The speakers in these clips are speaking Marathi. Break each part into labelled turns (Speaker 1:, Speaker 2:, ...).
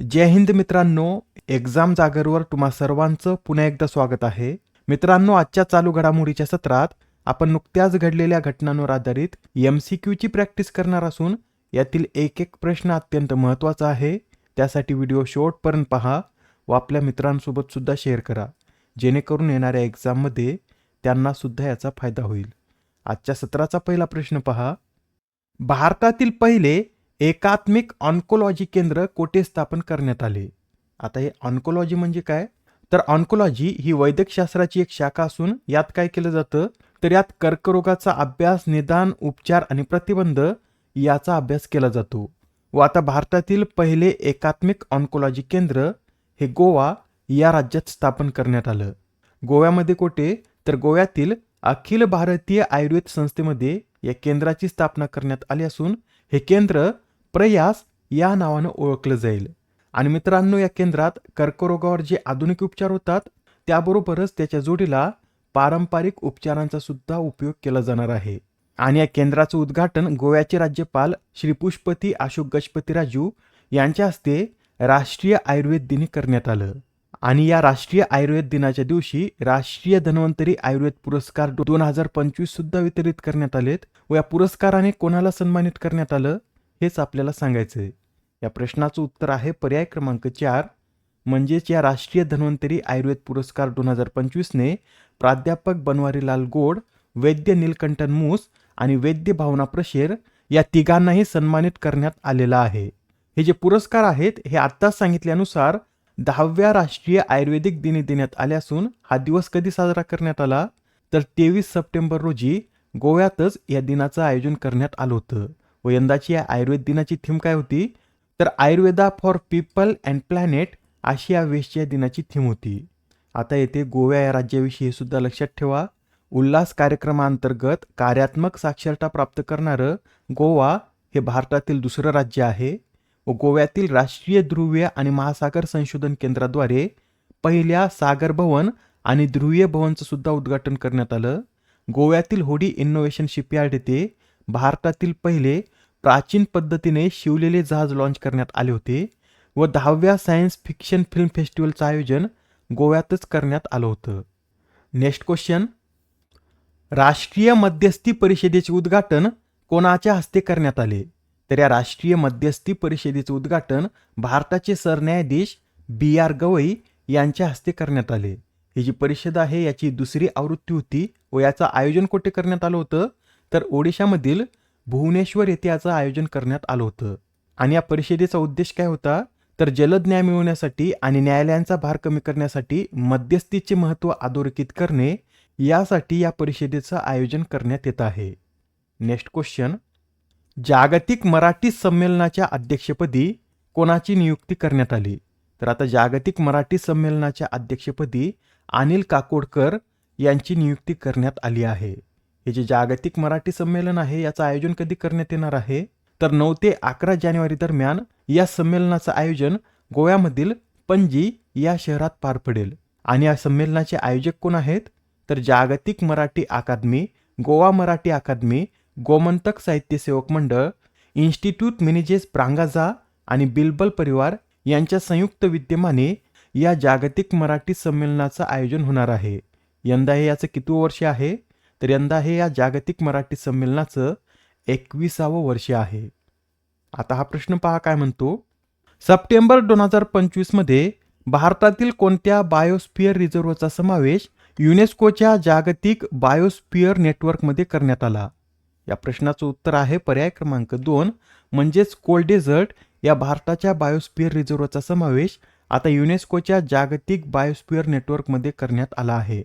Speaker 1: जय हिंद मित्रांनो एक्झाम जागरवर तुम्हा सर्वांचं पुन्हा एकदा स्वागत आहे. मित्रांनो आजच्या चालू घडामोडीच्या सत्रात आपण नुकत्याच घडलेल्या घटनांवर आधारित एम सी क्यूची प्रॅक्टिस करणार असून यातील एक एक प्रश्न अत्यंत महत्त्वाचा आहे. त्यासाठी व्हिडिओ शेवटपर्यंत पहा व आपल्या मित्रांसोबत सुद्धा शेअर करा. जेणेकरून येणाऱ्या एक्झाममध्ये त्यांनासुद्धा याचा फायदा होईल. आजच्या सत्राचा पहिला प्रश्न पहा. भारतातील पहिले एकात्मिक ऑन्कोलॉजी केंद्र कोठे स्थापन करण्यात आले? आता हे ऑन्कोलॉजी म्हणजे काय? तर ऑन्कोलॉजी ही वैद्यकशास्त्राची एक शाखा असून यात काय केलं जातं? तर यात कर्करोगाचा अभ्यास निदान उपचार आणि प्रतिबंध याचा अभ्यास केला जातो. व आता भारतातील पहिले एकात्मिक ऑन्कोलॉजी केंद्र हे गोवा या राज्यात स्थापन करण्यात आलं. गोव्यामध्ये कोठे? तर गोव्यातील अखिल भारतीय आयुर्वेद संस्थेमध्ये या केंद्राची स्थापना करण्यात आली असून हे केंद्र प्रयास या नावानं ओळखलं जाईल. आणि मित्रांनो या केंद्रात कर्करोगावर जे आधुनिक उपचार होतात त्याबरोबरच त्याच्या जोडीला पारंपरिक उपचारांचा सुद्धा उपयोग केला जाणार आहे. आणि या केंद्राचं उद्घाटन गोव्याचे राज्यपाल श्री पुष्पती अशोक गजपती राजू यांच्या हस्ते राष्ट्रीय आयुर्वेद दिनी करण्यात आलं. आणि या राष्ट्रीय आयुर्वेद दिनाच्या दिवशी राष्ट्रीय धन्वंतरी आयुर्वेद पुरस्कार दोन हजार पंचवीस सुद्धा वितरित करण्यात आलेत व या पुरस्काराने कोणाला सन्मानित करण्यात आलं? हेच आपल्याला सांगायचं आहे या प्रश्नाचं उत्तर आहे पर्याय क्रमांक चार म्हणजेच या राष्ट्रीय धन्वंतरी आयुर्वेद पुरस्कार दोन हजार पंचवीसने प्राध्यापक बनवारीलाल गोड वैद्य नीलकंठन मूस आणि वैद्य भावना प्रशेर या तिघांनाही सन्मानित करण्यात आलेला आहे. हे जे पुरस्कार आहेत हे आत्ताच सांगितल्यानुसार दहाव्या राष्ट्रीय आयुर्वेदिक दिनी देण्यात आले असून हा दिवस कधी साजरा करण्यात आला? तर तेवीस सप्टेंबर रोजी गोव्यातच या दिनाचं आयोजन करण्यात आलं होतं. व यंदाची या आयुर्वेद दिनाची थीम काय होती? तर Ayurveda for people and planet अशी या वेस्टच्या दिनाची थीम होती. आता येथे गोव्या या राज्याविषयी हे सुद्धा लक्षात ठेवा. उल्हास कार्यक्रमांतर्गत कार्यात्मक साक्षरता प्राप्त करणारं गोवा हे भारतातील दुसरं राज्य आहे व गोव्यातील राष्ट्रीय ध्रुवीय आणि महासागर संशोधन केंद्राद्वारे पहिल्या सागर भवन आणि ध्रुवीय भवनचं सुद्धा उद्घाटन करण्यात आलं. गोव्यातील होडी इनोव्हेशन शिपयार्ड येथे भारतातील पहिले प्राचीन पद्धतीने शिवलेले जहाज लॉन्च करण्यात आले होते व दहाव्या सायन्स फिक्शन फिल्म फेस्टिवलचं आयोजन गोव्यातच करण्यात आलं होतं. नेक्स्ट क्वेश्चन राष्ट्रीय मध्यस्थी परिषदेचे उद्घाटन कोणाच्या हस्ते करण्यात आले? तर या राष्ट्रीय मध्यस्थी परिषदेचे उद्घाटन भारताचे सरन्यायाधीश बी आर गवई यांच्या हस्ते करण्यात आले. ही जी परिषद आहे याची दुसरी आवृत्ती होती व याचं आयोजन कुठे करण्यात आलं होतं? तर ओडिशामधील भुवनेश्वर येथे याचं आयोजन करण्यात आलं होतं. आणि या परिषदेचा उद्देश काय होता? तर जलद न्याय मिळवण्यासाठी आणि न्यायालयांचा भार कमी करण्यासाठी मध्यस्थीचे महत्त्व अधोरेखित करणे यासाठी या परिषदेचं आयोजन करण्यात येत आहे. नेक्स्ट क्वेश्चन जागतिक मराठी संमेलनाच्या अध्यक्षपदी कोणाची नियुक्ती करण्यात आली? तर आता जागतिक मराठी संमेलनाच्या अध्यक्षपदी अनिल काकोडकर यांची नियुक्ती करण्यात आली आहे. हे जे जागतिक मराठी संमेलन आहे याचं आयोजन कधी करण्यात येणार आहे? तर नऊ ते अकरा जानेवारी दरम्यान या संमेलनाचं आयोजन गोव्यामधील पणजी या शहरात पार पडेल. आणि या संमेलनाचे आयोजक कोण आहेत? तर जागतिक मराठी अकादमी गोवा मराठी अकादमी गोमंतक साहित्य सेवक मंडळ इन्स्टिट्यूट मिनिजेस प्रांगाजा आणि बिलबल परिवार यांच्या संयुक्त विद्यमाने या जागतिक मराठी संमेलनाचं आयोजन होणार आहे. यंदा हे याचं किती वर्ष आहे? तर यंदा हे या जागतिक मराठी संमेलनाचं एकविसावं वर्ष आहे. आता हा प्रश्न पहा काय म्हणतो? सप्टेंबर दोन हजार पंचवीसमध्ये भारतातील कोणत्या बायोस्फिअर रिझर्वचा समावेश युनेस्कोच्या जागतिक बायोस्फिअर नेटवर्कमध्ये करण्यात आला? या प्रश्नाचं उत्तर आहे पर्याय क्रमांक दोन म्हणजेच कोल्ड डेझर्ट या भारताच्या बायोस्फिअर रिझर्वचा समावेश आता युनेस्कोच्या जागतिक बायोस्फिअर नेटवर्कमध्ये करण्यात आला आहे.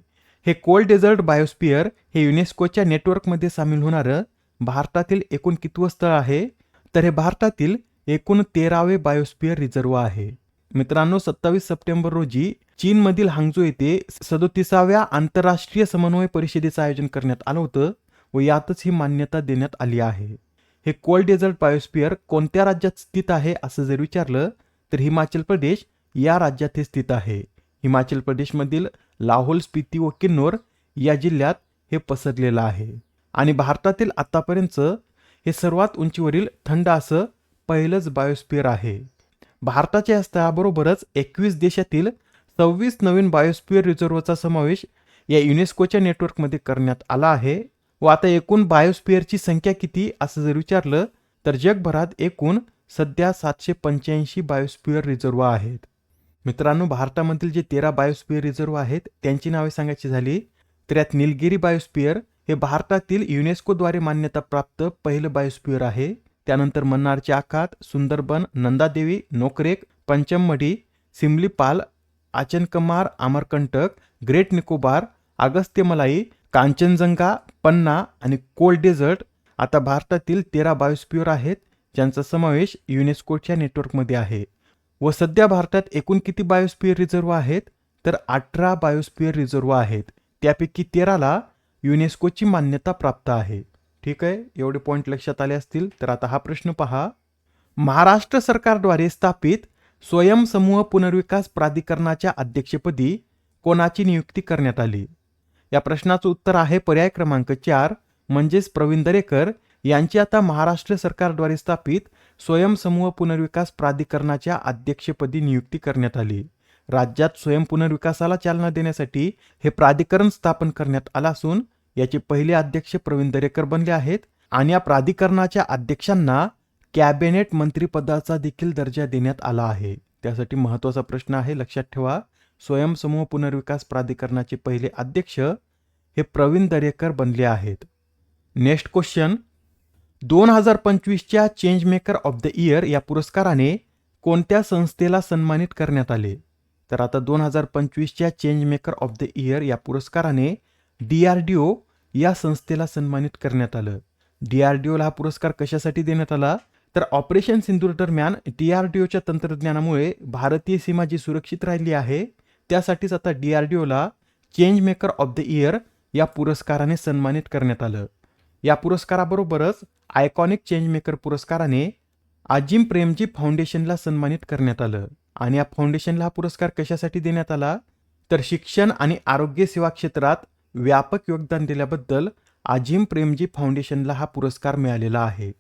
Speaker 1: हे कोल्ड डेझर्ट बायोस्पियर हे युनेस्कोच्या नेटवर्कमध्ये सामील होणारं भारतातील एकूण कितवं स्थळ आहे? तर हे भारतातील एकूण तेरावे बायोस्पियर रिझर्व आहे. मित्रांनो सत्तावीस सप्टेंबर रोजी चीनमधील हांगजो येथे सदोतीसाव्या आंतरराष्ट्रीय समन्वय परिषदेचं आयोजन करण्यात आलं होतं व यातच ही मान्यता देण्यात आली आहे. हे कोल्ड डेझर्ट बायोस्पियर कोणत्या राज्यात स्थित आहे असं जर विचारलं तर हिमाचल प्रदेश या राज्यात हे स्थित आहे. हिमाचल प्रदेशमधील लाहोल स्पिती व किन्नोर या जिल्ह्यात हे पसरलेलं आहे. आणि भारतातील आत्तापर्यंत हे सर्वात उंचीवरील थंड असं पहिलंच बायोस्फिअर आहे. भारताच्या या स्थळाबरोबरच एकवीस देशातील सव्वीस नवीन बायोस्पिअर रिझर्वचा समावेश या युनेस्कोच्या नेटवर्कमध्ये करण्यात आला आहे. व आता एकूण बायोस्पिअरची संख्या किती असं जर विचारलं तर जगभरात एकूण सध्या सातशे पंच्याऐंशी बायोस्पिअर रिझर्व आहेत. मित्रांनो भारतामधील जे तेरा बायोस्पियर रिझर्व आहेत त्यांची नावे सांगायची झाली तर यात निलगिरी बायोस्पियर हे भारतातील युनेस्कोद्वारे मान्यताप्राप्त पहिलं बायोस्पिअर आहे. त्यानंतर मन्नारचे आखात सुंदरबन नंदादेवी नोकरेक पंचमढी सिमलीपाल आचनकमार आमरकंटक ग्रेट निकोबार अगस्त्यमलाई कांचनजंगा पन्ना आणि कोल्ड डेझर्ट आता भारतातील तेरा बायोस्पिअर आहेत ज्यांचा समावेश युनेस्कोच्या नेटवर्कमध्ये आहे. व सध्या भारतात एकूण किती बायोस्पिअर रिझर्व आहेत? तर अठरा बायोस्पिअर रिझर्व आहेत. त्यापैकी तेराला युनेस्कोची मान्यता प्राप्त आहे. ठीक आहे? एवढे पॉईंट लक्षात आले असतील तर आता हा प्रश्न पहा. महाराष्ट्र सरकारद्वारे स्थापित स्वयंसमूह पुनर्विकास प्राधिकरणाच्या अध्यक्षपदी कोणाची नियुक्ती करण्यात आली? या प्रश्नाचं उत्तर आहे पर्याय क्रमांक चार म्हणजेच प्रवीण दरेकर यांची आता महाराष्ट्र सरकारद्वारे स्थापित स्वयंसमूह पुनर्विकास प्राधिकरणाच्या अध्यक्षपदी नियुक्ती करण्यात आली. राज्यात स्वयं पुनर्विकासाला चालना देण्यासाठी हे प्राधिकरण स्थापन करण्यात आलं असून याचे पहिले अध्यक्ष प्रवीण दरेकर बनले आहेत आणि या प्राधिकरणाच्या अध्यक्षांना कॅबिनेट मंत्रिपदाचा देखील दर्जा देण्यात आला आहे. त्यासाठी महत्त्वाचा प्रश्न आहे लक्षात ठेवा. स्वयंसमूह पुनर्विकास प्राधिकरणाचे पहिले अध्यक्ष हे प्रवीण दरेकर बनले आहेत. Next question. दोन हजार पंचवीसच्या change maker of the year या पुरस्काराने कोणत्या संस्थेला सन्मानित करण्यात आले? तर आता दोन हजार पंचवीसच्या change maker of the year या पुरस्काराने डी आर डी ओ या संस्थेला सन्मानित करण्यात आलं. डी आर डी ओला हा पुरस्कार कशासाठी देण्यात आला? तर ऑपरेशन सिंदूर दरम्यान डी आर डी ओच्या तंत्रज्ञानामुळे भारतीय सीमा जी सुरक्षित राहिली आहे त्यासाठीच आता D R D Ola change maker of the year या पुरस्काराने सन्मानित करण्यात आलं. या पुरस्काराबरोबरच आयकॉनिक चेंजमेकर पुरस्काराने आजिम प्रेमजी फाउंडेशनला सन्मानित करण्यात आलं. आणि या फाउंडेशनला हा पुरस्कार कशासाठी देण्यात आला? तर शिक्षण आणि आरोग्य सेवा क्षेत्रात व्यापक योगदान दिल्याबद्दल आजिम प्रेमजी फाउंडेशनला हा पुरस्कार मिळालेला आहे.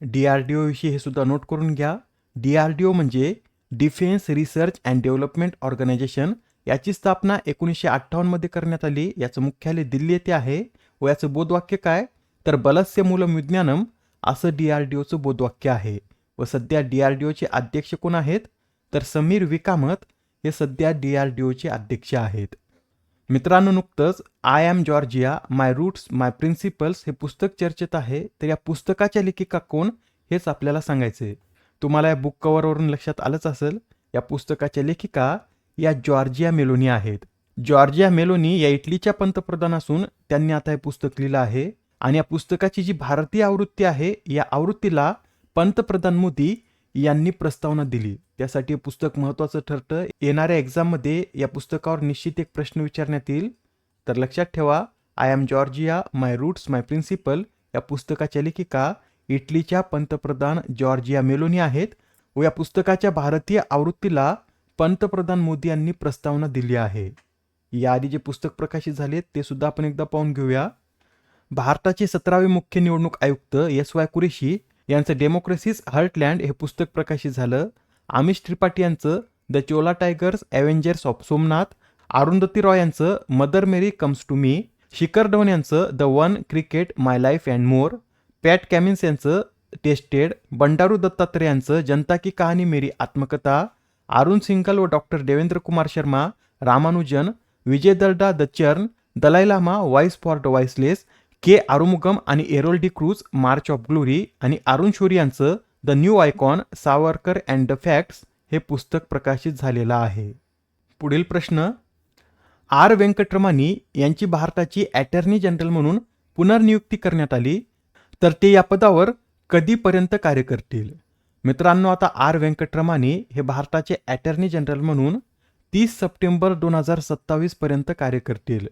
Speaker 1: डी आर डी ओविषयी हे सुद्धा नोट करून घ्या. डी आर डी ओ म्हणजे defence research and development organisation याची स्थापना एकोणीसशे अठ्ठावन्नमध्ये करण्यात आली. याचं मुख्यालय दिल्ली येथे आहे व याचं बोधवाक्य काय? तर बलस्य मूलम विज्ञानम असं डी आर डी ओचं बोधवाक्य आहे. व सध्या डी आर डी ओचे अध्यक्ष कोण आहेत? तर समीर विकामत हे सध्या डी आर डी ओचे अध्यक्ष आहेत. मित्रांनो नुकतंच I am Giorgia my roots my principles हे पुस्तक चर्चेत आहे. तर या पुस्तकाच्या लेखिका कोण? हेच आपल्याला सांगायचे तुम्हाला या बुक कव्हरवरून लक्षात आलंच असेल या पुस्तकाच्या लेखिका या जॉर्जिया मेलोनी आहेत. जॉर्जिया मेलोनी या इटलीच्या पंतप्रधान असून त्यांनी आता हे पुस्तक लिहिलं आहे. आणि या पुस्तकाची जी भारतीय आवृत्ती आहे या आवृत्तीला पंतप्रधान मोदी यांनी प्रस्तावना दिली. त्यासाठी पुस्तक महत्त्वाचं ठरतं. येणाऱ्या एक्झाममध्ये या पुस्तकावर निश्चित एक प्रश्न विचारण्यात येईल. तर लक्षात ठेवा I am Giorgia my roots my principle या पुस्तकाच्या लेखिका इटलीच्या पंतप्रधान जॉर्जिया मेलोनी आहेत व या पुस्तकाच्या भारतीय आवृत्तीला पंतप्रधान मोदी यांनी प्रस्तावना दिली आहे. याआधी जे पुस्तक प्रकाशित झाले ते सुद्धा आपण एकदा पाहून घेऊया. भारताचे सतरावे मुख्य निवडणूक आयुक्त एस वाय कुरेशी यांचं डेमोक्रेसीज हार्टलँड हे पुस्तक प्रकाशित झालं. आमिष त्रिपाठी यांचं the Chola tigers avengers of Somnath Arundhati Roy यांचं mother Mary comes to me Shikhar Dhawan यांचं the one cricket my life and more Pat Cummins यांचं टेस्टेड बंडारू दत्तात्रय यांचं जनता की कहाणी मेरी आत्मकथा अरुण सिंगल व doctor Devendra Kumar Sharma Ramanujan Vijay Darda the churn Dalai Lama voice for the voiceless K Arumugam आणि Errol D'Cruz march of glory आणि अरुण शोरी यांचं the new icon Savarkar and the facts हे पुस्तक प्रकाशित झालेलं आहे. पुढील प्रश्न आर व्यंकटरमानी यांची भारताची अटर्नी जनरल म्हणून पुनर्नियुक्ती करण्यात आली तर ते या पदावर कधीपर्यंत कार्य करतील? मित्रांनो आता आर व्यंकटरमानी हे भारताचे अटर्नी जनरल म्हणून तीस सप्टेंबर दोन हजार सत्तावीस पर्यंत कार्य करतील.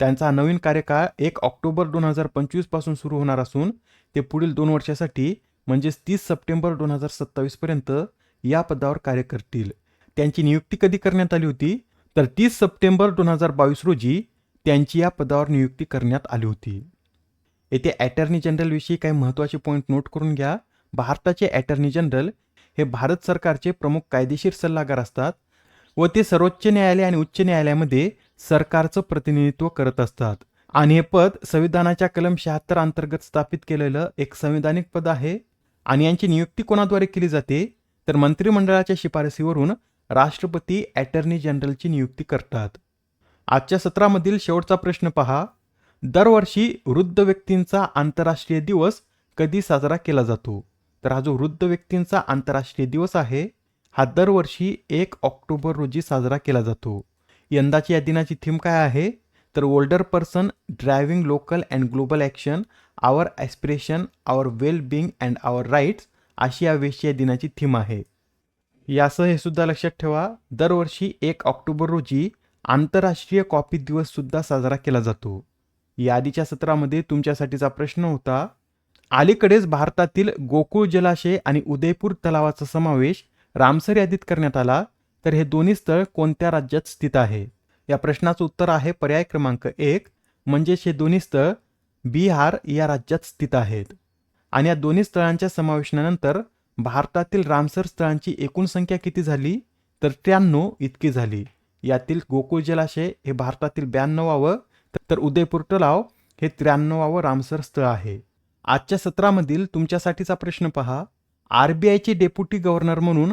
Speaker 1: त्यांचा हा नवीन कार्यकाळ एक ऑक्टोबर दोन हजार पंचवीसपासून सुरू होणार असून ते पुढील दोन वर्षासाठी म्हणजेच तीस सप्टेंबर दोन हजार सत्तावीसपर्यंत या पदावर कार्य करतील. त्यांची नियुक्ती कधी करण्यात आली होती? तर तीस सप्टेंबर दोन हजार बावीस रोजी त्यांची या पदावर नियुक्ती करण्यात आली होती. येथे अॅटर्नी जनरलविषयी काही महत्त्वाचे पॉईंट नोट करून घ्या. भारताचे अॅटर्नी जनरल हे भारत सरकारचे प्रमुख कायदेशीर सल्लागार असतात व ते सर्वोच्च न्यायालय आणि उच्च न्यायालयामध्ये सरकारचं प्रतिनिधित्व करत असतात. आणि हे पद संविधानाच्या कलम शहात्तर अंतर्गत स्थापित केलेलं एक संविधानिक पद आहे. आणि यांची नियुक्ती कोणाद्वारे केली जाते? तर मंत्रिमंडळाच्या शिफारसीवरून राष्ट्रपती अटर्नी जनरलची नियुक्ती करतात. आजच्या सत्रामधील शेवटचा प्रश्न पहा. दरवर्षी वृद्ध व्यक्तींचा आंतरराष्ट्रीय दिवस कधी साजरा केला जातो? तर हा जो वृद्ध व्यक्तींचा आंतरराष्ट्रीय दिवस आहे हा दरवर्षी एक ऑक्टोबर रोजी साजरा केला जातो. यंदाची या दिनाची थीम काय आहे? तर older person driving local and global action our aspiration our well being and our rights अशी या वेळची या दिनाची थीम आहे. यासह हे सुद्धा लक्षात ठेवा दरवर्षी एक ऑक्टोबर रोजी आंतरराष्ट्रीय कॉफी दिवस सुद्धा साजरा केला जातो. या आधीच्या सत्रामध्ये तुमच्यासाठीचा प्रश्न होता अलीकडेच भारतातील गोकुळ जलाशय आणि उदयपूर तलावाचा समावेश रामसर यादीत करण्यात आला तर हे दोन्ही स्थळ कोणत्या राज्यात स्थित आहे? या प्रश्नाचं उत्तर आहे पर्याय क्रमांक एक म्हणजेच हे दोन्ही स्थळ बिहार या राज्यात स्थित आहेत. आणि या दोन्ही स्थळांच्या समावेशनानंतर भारतातील रामसर स्थळांची एकूण संख्या किती झाली? तर त्र्याण्णव इतकी झाली. यातील गोकुळ जलाशय हे भारतातील ब्याण्णवावं तर उदयपूर तलाव हे त्र्याण्णवावं रामसर स्थळ आहे. आजच्या सत्रामधील तुमच्यासाठीचा प्रश्न पहा. आर बी आयचे डेप्युटी गव्हर्नर म्हणून